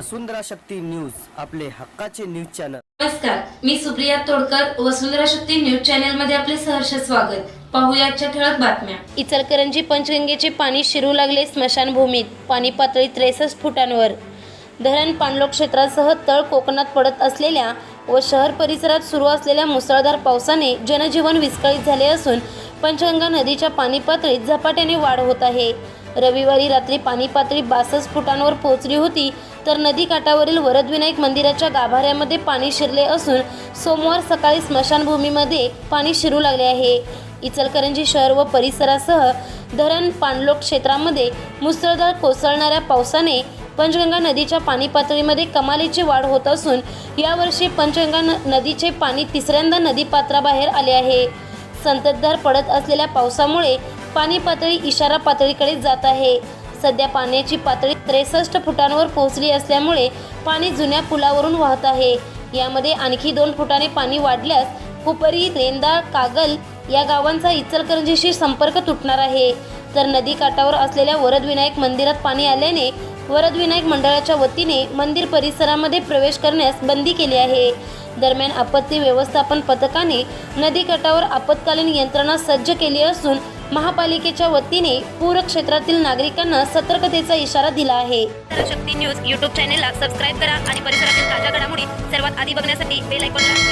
वसुंधरा Shakti news आपले हक्काचे news channel. नमस्कार मी सुप्रिया तोडकर वसुंधरा शक्ती न्यूज चॅनलमध्ये आपले सहर्ष स्वागत. पाहूया आजच्या ठळक बातम्या. इचलकरंजी पंचगंगेचे पाणी शिरू लागले स्मशानभूमीत. पाणी पातळी त्रेसष्ट फुटांवर. धरण पाणलोट क्षेत्रासह तळ कोकणात पडत असलेल्या व शहर परिसरात सुरू असलेल्या मुसळधार पावसाने जनजीवन विस्कळीत झाले असून पंचगंगा नदीच्या पाणी पातळीत झपाट्याने वाढ होत आहे. रविवारी रात्री पाणी पातळी बासष्ट फुटांवर पोहोचली होती तर नदी काठावरील वरदविनायक मंदिराच्या गाभाऱ्यामध्ये पाणी शिरले असून सोमवार सकाळी स्मशानभूमीमध्ये पाणी शिरू लागले आहे. इचलकरंजी शहर व परिसरासह धरण पाणलोट क्षेत्रामध्ये मुसळधार कोसळणाऱ्या पावसाने पंचगंगा नदीच्या पाणी पातळीमध्ये कमालीची वाढ होत असून यावर्षी पंचगंगा न- नदीचे पाणी तिसऱ्यांदा नदीपात्राबाहेर आले आहे. संततधार पडत असलेल्या पावसामुळे पाणी पातळी इशारा पातळीकडे जात आहे. सध्या पाण्याची पातळी त्रेसष्ट फुटांवर पोहोचली असल्यामुळे पाणी जुन्या पुलावरून वाहत आहे. यामध्ये आणखी दोन फुटाने पाणी वाढल्यास खुपरी रेंदाळ कागल या गावांचा इचलकरंजीशी संपर्क तुटणार आहे. तर नदी काठावर असलेल्या वरदविनायक मंदिरात पाणी आल्याने वरदविनायक मंडळाच्या वतीने मंदिर परिसरामध्ये प्रवेश करण्यास बंदी केली आहे. दरम्यान आपत्ती व्यवस्थापन पथकाने नदीकाठावर आपत्कालीन यंत्रणा सज्ज केली असून महापालिकेच्या वतीने पूर क्षेत्रातील नागरिकांना सतर्कतेचा इशारा दिला आहे. शक्ती न्यूज युट्यूब चॅनेलला सबस्क्राईब करा आणि परिसरातील ताज्या घडामोडी सर्वात आधी बघण्यासाठी बेल आयकॉनला करा